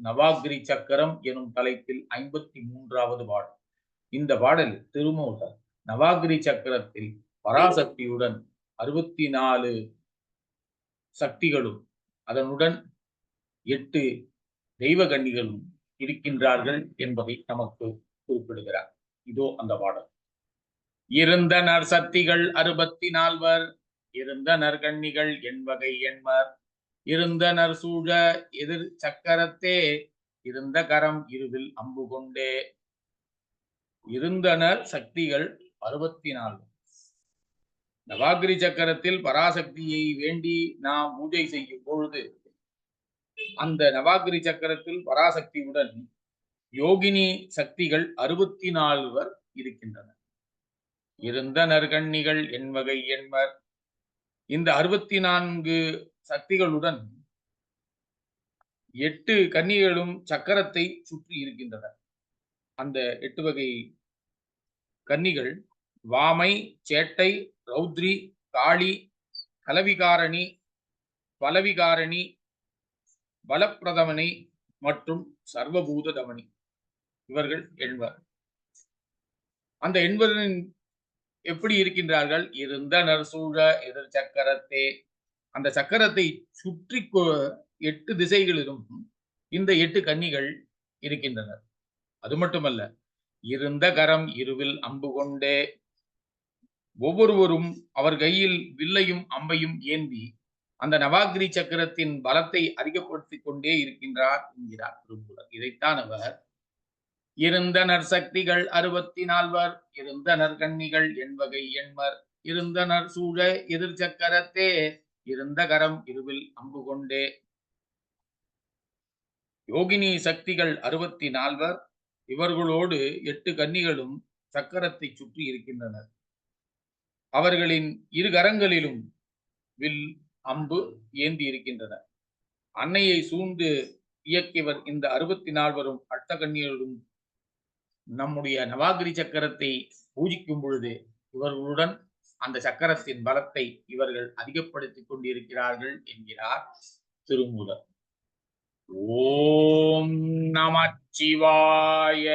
நவாகிரி சக்கரம் எனும் தலைப்பில் ஐம்பத்தி மூன்றாவது பாடல். இந்த பாடல் திருமூலர் நவாகிரி சக்கரத்தில் பராசக்தியுடன் அறுபத்தி நாலு சக்திகளும் அதனுடன் எட்டு தெய்வகன்னிகளும் இருக்கின்றார்கள் என்பதை நமக்கு குறிப்பிடுகிறார். இதோ அந்த பாடல். இருந்தனர் சக்திகள் அறுபத்தி நால்வர் இருந்தனர் கன்னிகள் எண்வகை எண்மர் இருந்தனர் சூழ எதிர் சக்கரத்தே இருந்த கரம் இருவில் அம்பு கொண்டே. இருந்தனர் சக்திகள் அறுபத்தி நாலு நவாகிரி சக்கரத்தில் பராசக்தியை வேண்டி நாம் பூஜை செய்யும் பொழுது அந்த நவாகிரி சக்கரத்தில் பராசக்தியுடன் யோகினி சக்திகள் அறுபத்தி நாலுவர் இருக்கின்றனர் இருந்தனர் கன்னிகள் எண்வகை எண்மர் இந்த அறுபத்தி நான்கு சக்திகளுடன் எட்டு கன்னிகளும் சக்கரத்தை சுற்றி இருக்கின்றன அந்த எட்டு வகை கன்னிகள் வாமை சேட்டை ரௌத்ரி காளி கலவிகாரணி பலவிகாரணி பலப்பிரதமனி மற்றும் சர்வபூத தமனி இவர்கள் எண்பர் அந்த எண்பரின் எப்படி இருக்கின்றார்கள்? இருந்தனர் சூழ எதிர் சக்கரத்தே அந்த சக்கரத்தை சுற்றி எட்டு திசைகளிலும் இந்த எட்டு கன்னிகள் இருக்கின்றனர் அது மட்டுமல்ல இருந்த கரம் இருவில் அம்பு கொண்டே ஒவ்வொருவரும் அவர் கையில் வில்லையும் அம்பையும் ஏந்தி அந்த நவாகிரி சக்கரத்தின் பலத்தை அதிகப்படுத்திக் கொண்டே இருக்கின்றார் என்கிறார் திருமூலர். இதைத்தான் அவர் இருந்தனர் சக்திகள் அறுபத்தி நால்வர் இருந்தனர் கன்னிகள் எண்வகை எண்மர் இருந்தனர் சூழ எதிர் சக்கரத்தே இருந்த கரம் இருவில் அம்பு கொண்டே. யோகினி சக்திகள் அறுபத்தி நால்வர் இவர்களோடு எட்டு கன்னிகளும் சக்கரத்தை சுற்றி இருக்கின்றனர். அவர்களின் இரு கரங்களிலும் வில் அம்பு ஏந்தி இருக்கின்றனர் அன்னையை சூழ்ந்து இயக்கியவர் இந்த அறுபத்தி நால்வரும் அட்டகன்னியரும் நம்முடைய நவாகிரி சக்கரத்தை பூஜிக்கும் பொழுது இவர்களுடன் அந்த சக்கரத்தின் பலத்தை இவர்கள் அதிகப்படுத்திக் கொண்டிருக்கிறார்கள் என்கிறார் திருமூலர். ஓம் நமச்சிவாய.